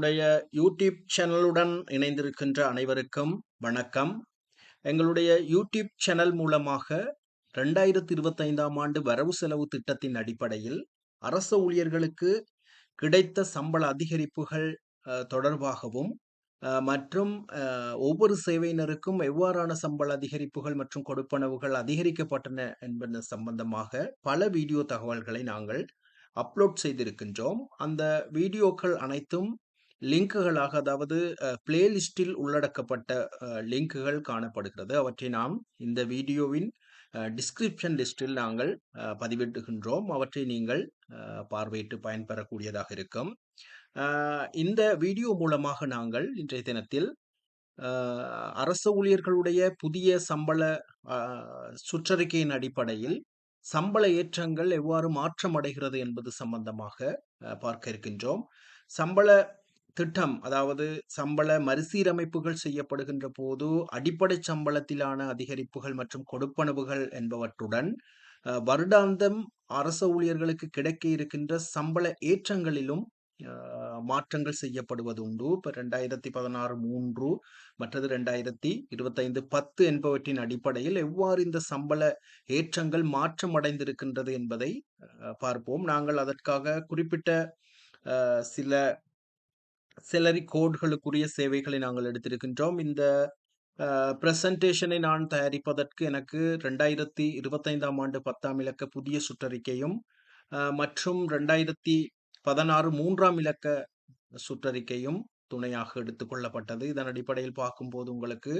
எங்களுடைய யூடியூப் சேனலுடன் இணைந்திருக்கின்ற அனைவருக்கும் வணக்கம். எங்களுடைய யூடியூப் சேனல் மூலமாக ரெண்டாயிரத்தி இருபத்தைந்தாம் ஆண்டு வரவு செலவு திட்டத்தின் அடிப்படையில் அரசு ஊழியர்களுக்கு கிடைத்த சம்பள அதிகரிப்புகள் தொடர்பாகவும் மற்றும் ஒவ்வொரு சேவையினருக்கும் எவ்வாறான சம்பள அதிகரிப்புகள் மற்றும் கொடுப்பனவுகள் அதிகரிக்கப்பட்டன என்பது சம்பந்தமாக பல வீடியோ தகவல்களை நாங்கள் அப்லோட் செய்திருக்கின்றோம். அந்த வீடியோக்கள் அனைத்தும் லிங்குகளாக அதாவது பிளேலிஸ்டில் உள்ளடக்கப்பட்ட லிங்குகள் காணப்படுகிறது. அவற்றை நாம் இந்த வீடியோவின் டிஸ்கிரிப்ஷன் லிஸ்டில் நாங்கள் பதிவிட்டுகின்றோம். அவற்றை நீங்கள் பார்வையிட்டு பயன்பெறக்கூடியதாக இருக்கும். இந்த வீடியோ மூலமாக நாங்கள் இன்றைய தினத்தில் அரசு ஊழியர்களுடைய புதிய சம்பள சுற்றறிக்கையின் அடிப்படையில் சம்பள ஏற்றங்கள் எவ்வாறு மாற்றம் அடைகிறது என்பது சம்பந்தமாக பார்க்க இருக்கின்றோம். சம்பள திட்டம் அதாவது சம்பள மறுசீரமைப்புகள் செய்யப்படுகின்ற போது அடிப்படை சம்பளத்திலான அதிகரிப்புகள் மற்றும் கொடுப்பனவுகள் என்பவற்றுடன் வருடாந்தம் அரச ஊழியர்களுக்கு கிடைக்க இருக்கின்ற சம்பள ஏற்றங்களிலும் மாற்றங்கள் செய்யப்படுவது உண்டு. இப்போ ரெண்டாயிரத்தி பதினாறு மூன்று மற்றது ரெண்டாயிரத்தி இருபத்தைந்து பத்து என்பவற்றின் அடிப்படையில் எவ்வாறு இந்த சம்பள ஏற்றங்கள் மாற்றம் அடைந்திருக்கின்றது என்பதை பார்ப்போம். நாங்கள் அதற்காக குறிப்பிட்ட சில செலரி கோட்களுக்குரிய சேவைகளை நாங்கள் எடுத்திருக்கின்றோம். இந்த பிரசன்டேஷனை நான் தயாரிப்பதற்கு எனக்கு ரெண்டாயிரத்தி இருபத்தைந்தாம் ஆண்டு பத்தாம் இலக்க புதிய சுற்றறிக்கையும் மற்றும் ரெண்டாயிரத்தி பதினாறு மூன்றாம் இலக்க சுற்றறிக்கையும் துணையாக எடுத்துக்கொள்ளப்பட்டது இதன் அடிப்படையில் பார்க்கும்போது உங்களுக்கு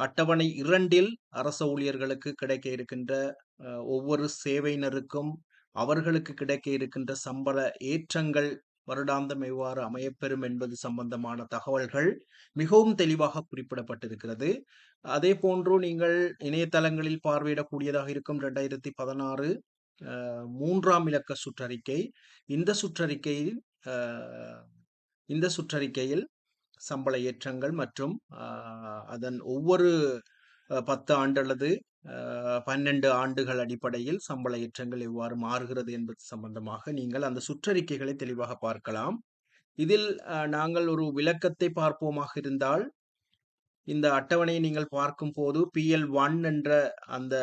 அட்டவணை இரண்டில் அரச ஊழியர்களுக்கு கிடைக்க இருக்கின்ற ஒவ்வொரு சேவையினருக்கும் அவர்களுக்கு கிடைக்க இருக்கின்ற சம்பள ஏற்றங்கள் வருடாந்தம் எவ்வாறு அமையப்பெறும் என்பது சம்பந்தமான தகவல்கள் மிகவும் தெளிவாக குறிப்பிடப்பட்டிருக்கிறது. அதே போன்று நீங்கள் இணையதளங்களில் பார்வையிடக்கூடியதாக இருக்கும் ரெண்டாயிரத்தி பதினாறு மூன்றாம் இலக்க சுற்றறிக்கை. இந்த சுற்றறிக்கையில் இந்த சுற்றறிக்கையில் சம்பள ஏற்றங்கள் மற்றும் அதன் ஒவ்வொரு பத்து ஆண்டு அல்லது பன்னெண்டு ஆண்டுகள் அடிப்படையில் சம்பள ஏற்றங்கள் எவ்வாறு மாறுகிறது என்பது சம்பந்தமாக நீங்கள் அந்த சுற்றறிக்கைகளை தெளிவாக பார்க்கலாம். இதில் நாங்கள் ஒரு விளக்கத்தை பார்ப்போமாக இருந்தால் இந்த அட்டவணையை நீங்கள் பார்க்கும் போது பிஎல் ஒன் என்ற அந்த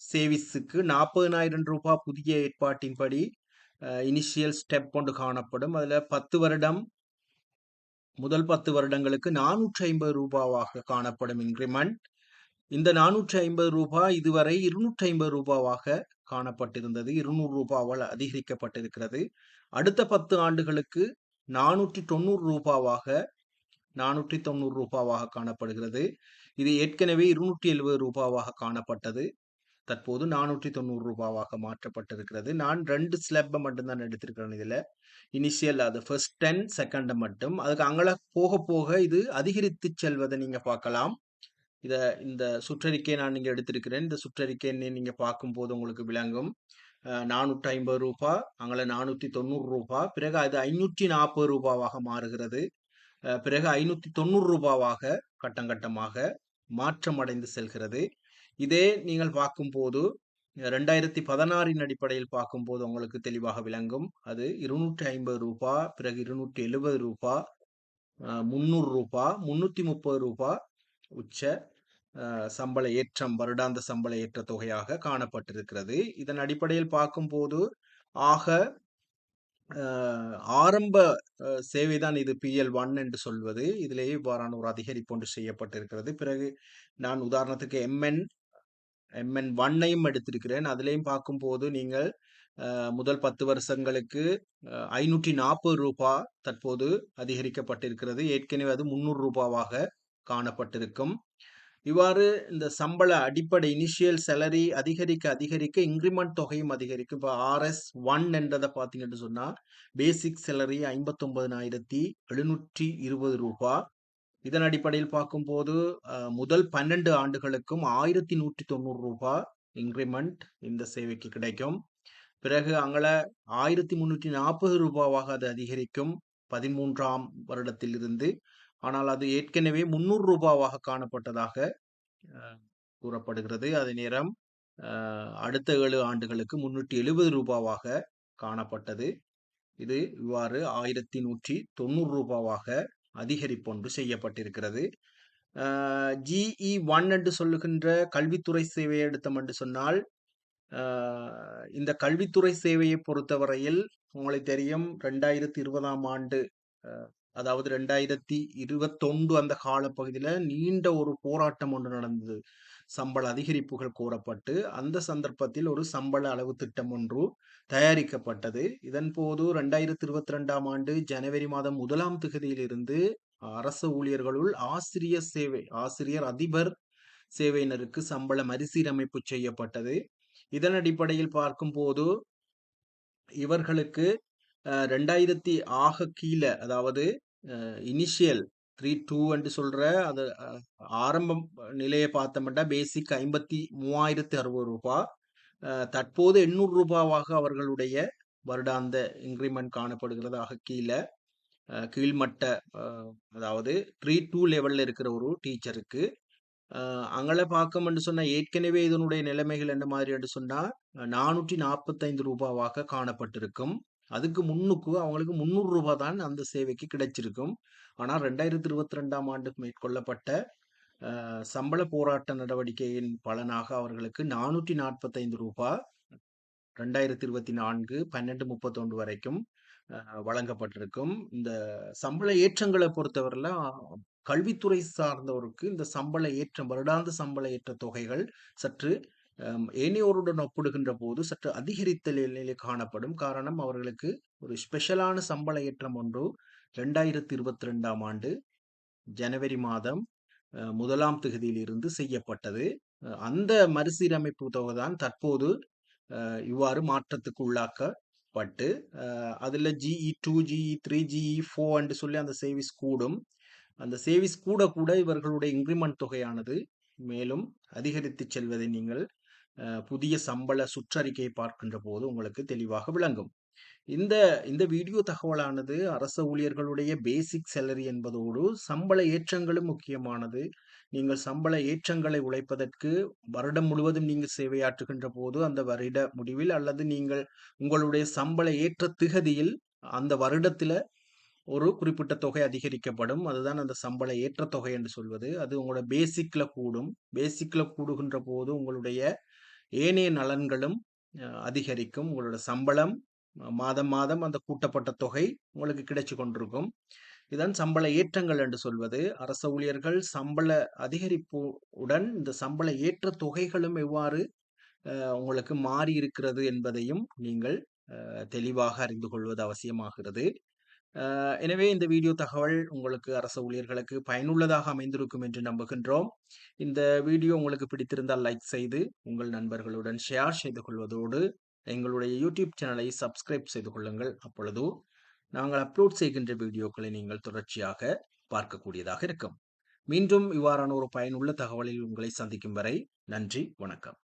சேவிஸுக்கு நாற்பதனாயிரம் ரூபாய் புதிய ஏற்பாட்டின்படி இனிஷியல் ஸ்டெப் கொண்டு காணப்படும். அதில் பத்து வருடம் முதல் பத்து வருடங்களுக்கு நானூற்றி ஐம்பது ரூபாவாக காணப்படும் இன்க்ரிமெண்ட் இந்த நானூற்றி ஐம்பது ரூபாய் இதுவரை இருநூற்றி ஐம்பது ரூபாவாக காணப்பட்டிருந்தது. இருநூறு ரூபாவால் அதிகரிக்கப்பட்டிருக்கிறது. அடுத்த பத்து ஆண்டுகளுக்கு நானூற்றி தொண்ணூறு ரூபாவாக நானூற்றி தொண்ணூறு ரூபாவாக காணப்படுகிறது. இது ஏற்கனவே இருநூற்றி எழுபது ரூபாவாக காணப்பட்டது. தற்போது நானூற்றி தொண்ணூறு ரூபாவாக மாற்றப்பட்டிருக்கிறது. நான் ரெண்டு ஸ்லெப்பை மட்டும்தான் எடுத்திருக்கிறேன் இதில். இனிஷியல் அது ஃபர்ஸ்ட் டென் செகண்டை மட்டும். அதுக்கு அங்கே போக போக இது அதிகரித்து செல்வதை நீங்கள் பார்க்கலாம். இதை இந்த சுற்றறிக்கையை நான் நீங்கள் எடுத்திருக்கிறேன். இந்த சுற்றறிக்கையை நீங்கள் பார்க்கும்போது உங்களுக்கு விளங்கும். நானூற்றி ஐம்பது ரூபா அங்கே நானூற்றி தொண்ணூறு ரூபா பிறகு அது ஐநூற்றி நாற்பது ரூபாவாக மாறுகிறது. பிறகு ஐநூற்றி தொண்ணூறு ரூபாவாக கட்டம் கட்டமாக மாற்றம் அடைந்து செல்கிறது. இதே நீங்கள் பார்க்கும்போது ரெண்டாயிரத்தி பதினாறின் அடிப்படையில் பார்க்கும்போது உங்களுக்கு தெளிவாக விளங்கும். அது இருநூற்றி ஐம்பது ரூபா பிறகு இருநூற்றி எழுபது ரூபா முந்நூறு ரூபா முந்நூற்றி முப்பது ரூபா உச்ச சம்பள ஏற்றம் வருடாந்த சம்பள ஏற்ற தொகையாக காணப்பட்டிருக்கிறது. இதன் அடிப்படையில் பார்க்கும்போது ஆக ஆரம்ப சேவை சேவைதான் இது பிஎல் ஒன் என்று சொல்வது. இதிலேயே இவ்வாறான ஒரு அதிகரிப்பு ஒன்று செய்யப்பட்டிருக்கிறது. பிறகு நான் உதாரணத்துக்கு எம்என் எம்என் ஒன்னையும் எடுத்திருக்கிறேன். அதுலேயும் பார்க்கும்போது நீங்கள் முதல் பத்து வருஷங்களுக்கு ஐநூற்றி நாற்பது ரூபா தற்போது அதிகரிக்கப்பட்டிருக்கிறது. ஏற்கனவே அது முந்நூறு ரூபாவாக காணப்பட்டிருக்கும். இவ்வாறு இந்த சம்பள அடிப்படை இனிஷியல் சேலரி அதிகரிக்க அதிகரிக்க இன்க்ரிமெண்ட் தொகையும் அதிகரிக்கும். இப்போ ஆர்எஸ் ஒன் என்றதை பார்த்தீங்கன்னு சொன்னால் பேசிக் சேலரி ஐம்பத்தொன்பதனாயிரத்தி எழுநூற்றி இருபது ரூபா. இதன் அடிப்படையில் பார்க்கும்போது முதல் பன்னெண்டு ஆண்டுகளுக்கும் ஆயிரத்தி நூற்றி தொண்ணூறு ரூபா இன்க்ரிமெண்ட் இந்த சேவைக்கு கிடைக்கும். பிறகு அங்கள ஆயிரத்தி முன்னூற்றி நாற்பது ரூபாவாக அது அதிகரிக்கும். பதிமூன்றாம் வருடத்திலிருந்து ஆனால் அது ஏற்கனவே முந்நூறு ரூபாவாக காணப்பட்டதாக கூறப்படுகிறது. அதே நேரம் அடுத்த ஏழு ஆண்டுகளுக்கு முன்னூற்றி எழுபது ரூபாவாக காணப்பட்டது. இது இவ்வாறு ஆயிரத்தி நூற்றி தொண்ணூறு ரூபாவாக அதிகரிப்பொன்று செய்யப்பட்டிருக்கிறது. ஜிஇ ஒன் என்று சொல்லுகின்ற கல்வித்துறை சேவையை எடுத்தோம் என்று சொன்னால் இந்த கல்வித்துறை சேவையை பொறுத்தவரையில் உங்களுக்கு தெரியும் ரெண்டாயிரத்தி இருபதாம் ஆண்டு அதாவது ரெண்டாயிரத்தி இருபத்தொன்று அந்த காலப்பகுதியில நீண்ட ஒரு போராட்டம் ஒன்று நடந்தது. சம்பள அதிகரிப்புகள் கோரப்பட்டு அந்த சந்தர்ப்பத்தில் ஒரு சம்பள அளவு திட்டம் ஒன்று தயாரிக்கப்பட்டது. இதன் போது ரெண்டாயிரத்தி இருபத்தி ரெண்டாம் ஆண்டு ஜனவரி மாதம் முதலாம் திகதியிலிருந்து அரசு ஊழியர்களுள் ஆசிரியர் சேவை ஆசிரியர் அதிபர் சேவையினருக்கு சம்பள மறுசீரமைப்பு செய்யப்பட்டது. இதன் அடிப்படையில் பார்க்கும் போது இவர்களுக்கு ரெண்டாயிரத்தி ஆக கீழே அதாவது இனிஷியல் த்ரீ டூ என்று சொல்கிற அது ஆரம்பம் நிலையை பார்த்தோம்னா பேசிக் ஐம்பத்தி மூவாயிரத்தி அறுபது ரூபாய் தற்போது எண்ணூறு ரூபாவாக அவர்களுடைய வருடாந்த இன்க்ரிமெண்ட் காணப்படுகிறதாக கீழே. கீழ்மட்ட அதாவது த்ரீ டூ லெவலில் இருக்கிற ஒரு டீச்சருக்கு அங்கே என்று சொன்னால் ஏற்கனவே இதனுடைய நிலைமைகள் என்ன மாதிரி என்று சொன்னால் நானூற்றி நாற்பத்தைந்து ரூபாவாக காணப்பட்டிருக்கும். அதுக்கு முன்னுக்கு அவங்களுக்கு முந்நூறு ரூபாய் தான் அந்த சேவைக்கு கிடைச்சிருக்கும். ஆனால் ரெண்டாயிரத்தி இருபத்தி ரெண்டாம் ஆண்டு மேற்கொள்ளப்பட்ட சம்பள போராட்ட நடவடிக்கையின் பலனாக அவர்களுக்கு நானூற்றி நாற்பத்தைந்து ரூபாய் ரெண்டாயிரத்தி இருபத்தி நான்கு பன்னெண்டு முப்பத்தொன்று வரைக்கும் வழங்கப்பட்டிருக்கும். இந்த சம்பள ஏற்றங்களை பொறுத்தவரையில் கல்வித்துறை சார்ந்தவருக்கு இந்த சம்பள ஏற்றம் வருடாந்த சம்பள ஏற்ற தொகைகள் சற்று ஏனையோருடன் ஒப்பிடுகின்ற போது சற்று அதிகரித்த நிலையிலே காணப்படும் காரணம் அவர்களுக்கு ஒரு ஸ்பெஷலான சம்பள ஏற்றம் ஒன்று ரெண்டாயிரத்தி இருபத்தி ரெண்டாம் ஆண்டு ஜனவரி மாதம் முதலாம் இருந்து செய்யப்பட்டது. அந்த மறுசீரமைப்பு தொகை தான் தற்போது இவ்வாறு மாற்றத்துக்கு உள்ளாக்கப்பட்டு அதில் GE two GE three GE four என்று சொல்லி அந்த சேவிஸ் கூடும். அந்த சேவிஸ் கூட கூட இவர்களுடைய இன்க்ரிமெண்ட் தொகையானது மேலும் அதிகரித்து செல்வதை நீங்கள் புதிய சம்பள சுற்றறிக்கை பார்க்கின்ற போது உங்களுக்கு தெளிவாக விளங்கும். இந்த இந்த வீடியோ தகவலானது அரச ஊழியர்களுடைய பேசிக் சேலரி என்பதோடு சம்பள ஏற்றங்களும் முக்கியமானது. நீங்கள் சம்பள ஏற்றங்களை உழைப்பதற்கு வருடம் முழுவதும் நீங்கள் சேவையாற்றுகின்ற போது அந்த வருட முடிவில் அல்லது நீங்கள் உங்களுடைய சம்பள ஏற்ற திகதியில் அந்த வருடத்தில் ஒரு குறிப்பிட்ட தொகை அதிகரிக்கப்படும். அதுதான் அந்த சம்பள ஏற்ற தொகை என்று சொல்வது. அது உங்களோட பேசிக்ல கூடும். பேசிக்ல கூடுகின்ற போது உங்களுடைய ஏனைய நலன்களும் அதிகரிக்கும். உங்களோட சம்பளம் மாதம் மாதம் அந்த கூட்டப்பட்ட தொகை உங்களுக்கு கிடைச்சு கொண்டிருக்கும். இதன் சம்பள ஏற்றங்கள் என்று சொல்வது. அரச ஊழியர்கள் சம்பள அதிகரிப்பு உடன் இந்த சம்பள ஏற்ற தொகைகளும் எவ்வாறு உங்களுக்கு மாறி இருக்கிறது என்பதையும் நீங்கள் தெளிவாக அறிந்து கொள்வது அவசியமாகிறது. எனவே இந்த வீடியோ தகவல் உங்களுக்கு அரசு ஊழியர்களுக்கு பயனுள்ளதாக அமைந்திருக்கும் என்று நம்புகின்றோம். இந்த வீடியோ உங்களுக்கு பிடித்திருந்தால் லைக் செய்து உங்கள் நண்பர்களுடன் ஷேர் செய்து கொள்வதோடு எங்களுடைய யூடியூப் சேனலை சப்ஸ்கிரைப் செய்து கொள்ளுங்கள். அப்பொழுது நாங்கள் அப்லோட் செய்கின்ற வீடியோக்களை நீங்கள் தொடர்ச்சியாக பார்க்கக்கூடியதாக இருக்கும். மீண்டும் இவ்வாறான ஒரு பயனுள்ள தகவலில் உங்களை சந்திக்கும் வரை நன்றி வணக்கம்.